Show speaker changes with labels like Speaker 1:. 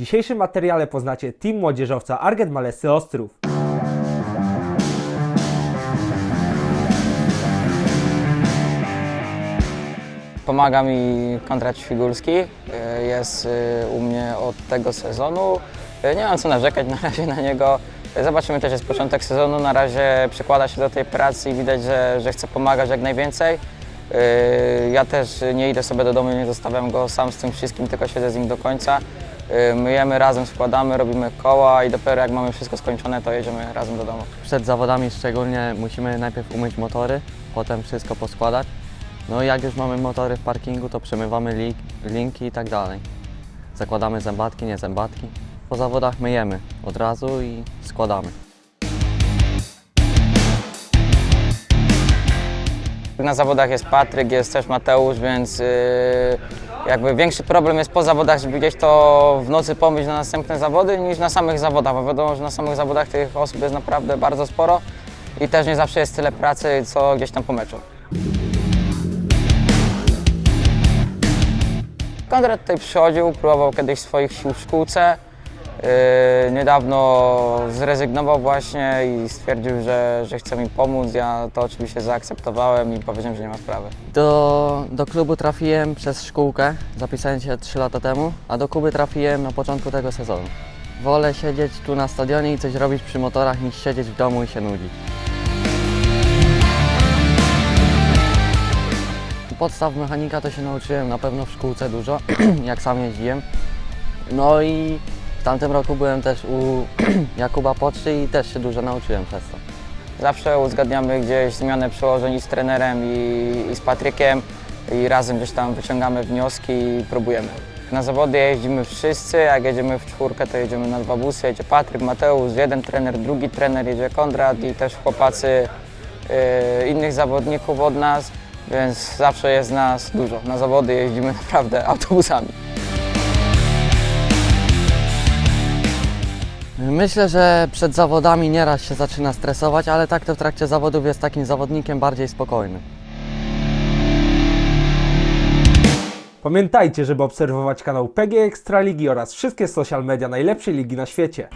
Speaker 1: dzisiejszym materiale poznacie team młodzieżowca Arget Malesy Ostrów.
Speaker 2: Pomaga mi Konrad Świgulski, y, jest y, u mnie od tego sezonu. Y, Nie mam co narzekać na razie na niego. Zobaczymy też, jest początek sezonu, na razie przykłada się do tej pracy i widać, że, że chce pomagać jak najwięcej. Ja też nie idę sobie do domu, nie zostawiam go sam z tym wszystkim, tylko siedzę z nim do końca. Y, Myjemy razem, składamy, robimy koła i dopiero jak mamy wszystko skończone, to jedziemy razem do domu.
Speaker 3: Przed zawodami szczególnie musimy najpierw umyć motory, potem wszystko poskładać. No i jak już mamy motory w parkingu, to przemywamy link, linki i tak dalej. Zakładamy zębatki, nie zębatki. Po zawodach myjemy od razu i składamy.
Speaker 2: Na zawodach jest Patryk, jest też Mateusz, więc yy, jakby większy problem jest po zawodach, żeby gdzieś to w nocy pomyśl na następne zawody niż na samych zawodach, bo wiadomo, że na samych zawodach tych osób jest naprawdę bardzo sporo i też nie zawsze jest tyle pracy, co gdzieś tam po meczu. Konrad tutaj przychodził, próbował kiedyś swoich sił w szkółce. Yy, niedawno zrezygnował właśnie i stwierdził, że, że chce mi pomóc. Ja to oczywiście zaakceptowałem i powiedziałem, że nie ma sprawy.
Speaker 3: Do, do klubu trafiłem przez szkółkę, zapisałem się 3 lata temu, a do Kuby trafiłem na początku tego sezonu. Wolę siedzieć tu na stadionie i coś robić przy motorach niż siedzieć w domu i się nudzić. Podstaw mechanika to się nauczyłem na pewno w szkółce dużo, jak sam jeździłem. No i w tamtym roku byłem też u Jakuba Poczty i też się dużo nauczyłem przez to.
Speaker 2: Zawsze uzgadniamy gdzieś zmianę przełożeń z trenerem i, i z Patrykiem i razem gdzieś tam wyciągamy wnioski i próbujemy. Na zawody jeździmy wszyscy, jak jedziemy w czwórkę, to jedziemy na dwa busy, jedzie Patryk, Mateusz, jeden trener, drugi trener, jedzie Konrad i też chłopacy yy, innych zawodników od nas, więc zawsze jest nas dużo. Na zawody jeździmy naprawdę autobusami.
Speaker 3: Myślę, że przed zawodami nieraz się zaczyna stresować, ale tak to w trakcie zawodów jest takim zawodnikiem bardziej spokojnym.
Speaker 1: Pamiętajcie, żeby obserwować kanał PG Ekstraligi oraz wszystkie social media najlepszej ligi na świecie.